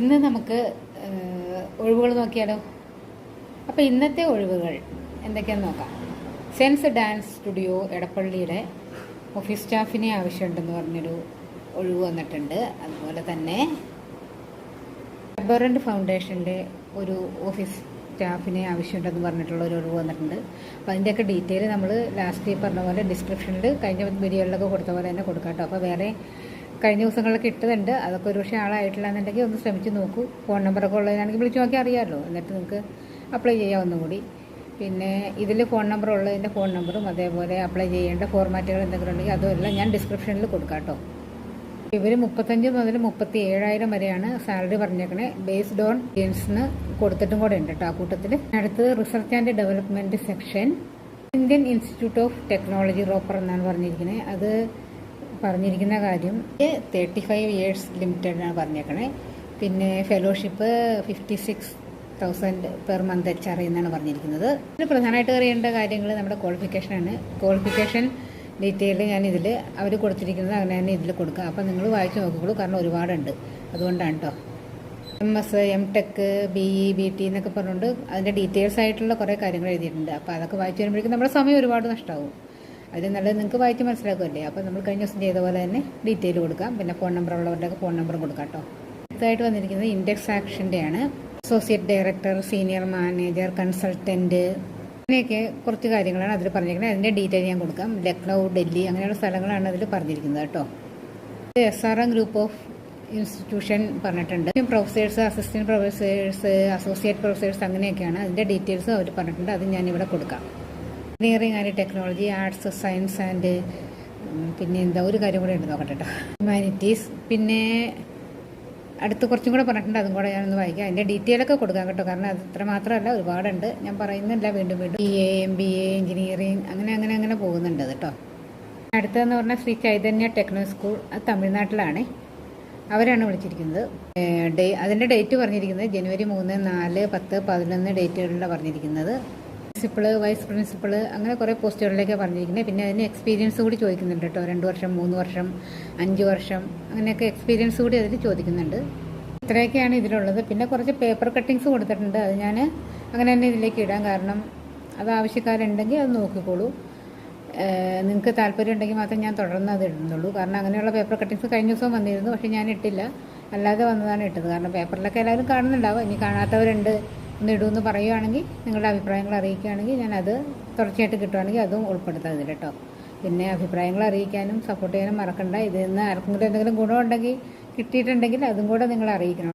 ഇന്ന് നമുക്ക് ഒഴിവുകൾ നോക്കിയാലോ? അപ്പോൾ ഇന്നത്തെ ഒഴിവുകൾ എന്തൊക്കെയാണെന്ന് നോക്കാം. സെൻസ് ഡാൻസ് സ്റ്റുഡിയോ എടപ്പള്ളിയുടെ ഓഫീസ് സ്റ്റാഫിനെ ആവശ്യമുണ്ടെന്ന് പറഞ്ഞൊരു ഒഴിവ് വന്നിട്ടുണ്ട്. അതുപോലെ തന്നെ ബറൻഡ് ഫൗണ്ടേഷന്റെ ഒരു ഓഫീസ് സ്റ്റാഫിനെ ആവശ്യമുണ്ടെന്ന് പറഞ്ഞിട്ടുള്ള ഒരു ഒഴിവ് വന്നിട്ടുണ്ട്. അപ്പോൾ അതിന്റെയൊക്കെ ഡീറ്റെയിൽ നമ്മൾ ലാസ്റ്റ് പറഞ്ഞ പോലെ ഡിസ്ക്രിപ്ഷനിൽ കഴിഞ്ഞ വീഡിയോകളിലൊക്കെ കൊടുത്ത പോലെ തന്നെ കൊടുക്കാം കേട്ടോ. അപ്പോൾ വേറെ കഴിഞ്ഞ ദിവസങ്ങളിലൊക്കെ ഇട്ടതുണ്ട്. അതൊക്കെ ഒരു പക്ഷേ ആളായിട്ടില്ല എന്നുണ്ടെങ്കിൽ ഒന്ന് ശ്രമിച്ച് നോക്കൂ. ഫോൺ നമ്പറൊക്കെ ഉള്ളതിനാണെങ്കിൽ വിളിച്ച് നോക്കി അറിയാമല്ലോ എന്നിട്ട് നിങ്ങൾക്ക് അപ്ലൈ ചെയ്യാം ഒന്നും കൂടി പിന്നെ ഇതിൽ ഫോൺ നമ്പർ ഉള്ളതിന്റെ ഫോൺ നമ്പറും അതേപോലെ അപ്ലൈ ചെയ്യേണ്ട ഫോർമാറ്റുകൾ എന്തെങ്കിലും ഉണ്ടെങ്കിൽ അതുമെല്ലാം ഞാൻ ഡിസ്ക്രിപ്ഷനിൽ കൊടുക്കാം കേട്ടോ. ഇവർ മുപ്പത്തഞ്ച് മുതൽ മുപ്പത്തി ഏഴായിരം വരെയാണ് സാലറി പറഞ്ഞേക്കണേ. ബേസ്ഡ് ഓൺ ഗെയിംസിന് കൊടുത്തിട്ടും കൂടെ ഉണ്ട് കേട്ടോ ആ കൂട്ടത്തിൽ അടുത്തത് research and development section. Indian institute of technology Ropar എന്നാണ് പറഞ്ഞിരിക്കുന്നത് അത് പറഞ്ഞിരിക്കുന്ന കാര്യം തേർട്ടി ഫൈവ് ഇയേഴ്സ് ലിമിറ്റഡ് ആണ് പറഞ്ഞേക്കണേ. പിന്നെ fellowship fifty six thousand per month H R എന്നാണ് പറഞ്ഞിരിക്കുന്നത്. പിന്നെ പ്രധാനമായിട്ട് അറിയേണ്ട കാര്യങ്ങൾ നമ്മുടെ ക്വാളിഫിക്കേഷനാണ് ക്വാളിഫിക്കേഷൻ ഡീറ്റെയിൽ ഞാൻ ഇതിൽ അവർ കൊടുത്തിരിക്കുന്നത് അങ്ങനെ തന്നെ ഇതിൽ കൊടുക്കുക അപ്പോൾ നിങ്ങൾ വായിച്ചു നോക്കിക്കോളൂ. കാരണം ഒരുപാടുണ്ട്. അതുകൊണ്ടാണ് കേട്ടോ M S M tech B E B T എന്നൊക്കെ പറഞ്ഞുകൊണ്ട് അതിന്റെ ഡീറ്റെയിൽസ് ആയിട്ടുള്ള കുറേ കാര്യങ്ങൾ എഴുതിയിട്ടുണ്ട്. അപ്പോൾ അതൊക്കെ വായിച്ചു വരുമ്പോഴേക്കും നമ്മുടെ സമയം ഒരുപാട് നഷ്ടമാവും അതിൽ നല്ലത് നിങ്ങൾക്ക് വായിച്ച് മനസ്സിലാക്കുമല്ലേ? അപ്പോൾ നമ്മൾ കഴിഞ്ഞ ദിവസം ചെയ്ത പോലെ തന്നെ ഡീറ്റെയിൽ കൊടുക്കാം. പിന്നെ ഫോൺ നമ്പർ ഉള്ളവരുടെയൊക്കെ ഫോൺ നമ്പറും കൊടുക്കാം കേട്ടോ. അടുത്തായിട്ട് വന്നിരിക്കുന്നത് index ആക്ഷന്റെയാണ് associate director senior manager consultant അങ്ങനെയൊക്കെ കുറച്ച് കാര്യങ്ങളാണ് അതിൽ പറഞ്ഞിരിക്കുന്നത്. അതിന്റെ ഡീറ്റെയിൽ ഞാൻ കൊടുക്കാം. ലക്നൗ ഡൽഹി അങ്ങനെയുള്ള സ്ഥലങ്ങളാണ് അതിൽ പറഞ്ഞിരിക്കുന്നത് കേട്ടോ. S R M group of institution പറഞ്ഞിട്ടുണ്ട്. Professors assistant professors associate professors അങ്ങനെയൊക്കെയാണ് അതിന്റെ ഡീറ്റെയിൽസ് അവർ പറഞ്ഞിട്ടുണ്ട്. അത് ഞാനിവിടെ കൊടുക്കാം. Engineering and technology arts science and പിന്നെ എന്താ ഒരു കാര്യം കൂടെ ഉണ്ട് നോക്കട്ടെ കേട്ടോ ഹ്യൂമാനിറ്റീസ്. പിന്നെ അടുത്ത് കുറച്ചും കൂടെ പറഞ്ഞിട്ടുണ്ട് അതും കൂടെ ഞാനൊന്ന് വായിക്കാം. അതിന്റെ ഡീറ്റെയിൽ ഒക്കെ കൊടുക്കാം കേട്ടോ കാരണം അത് ഇത്ര മാത്രമല്ല ഒരുപാടുണ്ട്. ഞാൻ പറയുന്നില്ല വീണ്ടും വീണ്ടും. B A M B A engineering അങ്ങനെ അങ്ങനെ അങ്ങനെ പോകുന്നുണ്ട് കേട്ടോ. അടുത്തതെന്ന് പറഞ്ഞാൽ ശ്രീ ചൈതന്യ ടെക്നോ സ്കൂൾ അത് തമിഴ്നാട്ടിലാണ്. അവരാണ് വിളിച്ചിരിക്കുന്നത്. ഡേ അതിന്റെ ഡേറ്റ് പറഞ്ഞിരിക്കുന്നത് ജനുവരി മൂന്ന് നാല് പത്ത് പതിനൊന്ന് ഡേറ്റുകളിലാണ് പറഞ്ഞിരിക്കുന്നത്. പ്രിൻസിപ്പൾ വൈസ് പ്രിൻസിപ്പൾ അങ്ങനെ കുറേ പോസ്റ്റുകളിലേക്ക് പറഞ്ഞിരിക്കുന്നത്. പിന്നെ അതിന് എക്സ്പീരിയൻസ് കൂടി ചോദിക്കുന്നുണ്ട് കേട്ടോ. രണ്ട് വർഷം മൂന്ന് വർഷം അഞ്ച് വർഷം അങ്ങനെയൊക്കെ എക്സ്പീരിയൻസ് കൂടി അതിൽ ചോദിക്കുന്നുണ്ട്. ഇത്രയൊക്കെയാണ് ഇതിലുള്ളത്. പിന്നെ കുറച്ച് പേപ്പർ കട്ടിങ്സ് കൊടുത്തിട്ടുണ്ട്. അത് ഞാൻ അങ്ങനെ തന്നെ ഇതിലേക്ക് ഇടാൻ കാരണം അത് ആവശ്യക്കാരുണ്ടെങ്കിൽ അത് നോക്കിക്കോളൂ. നിങ്ങൾക്ക് താല്പര്യം ഉണ്ടെങ്കിൽ മാത്രം ഞാൻ തുടർന്ന് അത് ഇടുന്നുള്ളൂ. കാരണം അങ്ങനെയുള്ള പേപ്പർ കട്ടിങ്സ് കഴിഞ്ഞ ദിവസം വന്നിരുന്നു. പക്ഷേ ഞാൻ ഇട്ടില്ല. അല്ലാതെ വന്നതാണ് ഇട്ടത്. കാരണം പേപ്പറിലൊക്കെ എല്ലാവരും കാണുന്നുണ്ടാവും. ഇനി കാണാത്തവരുണ്ട്. ഇടുമെന്ന് പറയുകയാണെങ്കിൽ നിങ്ങളുടെ അഭിപ്രായങ്ങൾ അറിയിക്കുകയാണെങ്കിൽ ഞാൻ അത് തുടർച്ചയായിട്ട് കിട്ടുവാണെങ്കിൽ അതും ഉൾപ്പെടുത്താം ഇതിൽ കേട്ടോ. പിന്നെ അഭിപ്രായങ്ങൾ അറിയിക്കാനും സപ്പോർട്ട് ചെയ്യാനും മറക്കണ്ട. ഇതിൽ നിന്ന് ആർക്കെങ്കിലും എന്തെങ്കിലും ഗുണമുണ്ടെങ്കിൽ കിട്ടിയിട്ടുണ്ടെങ്കിൽ അതും കൂടെ നിങ്ങൾ അറിയിക്കണം.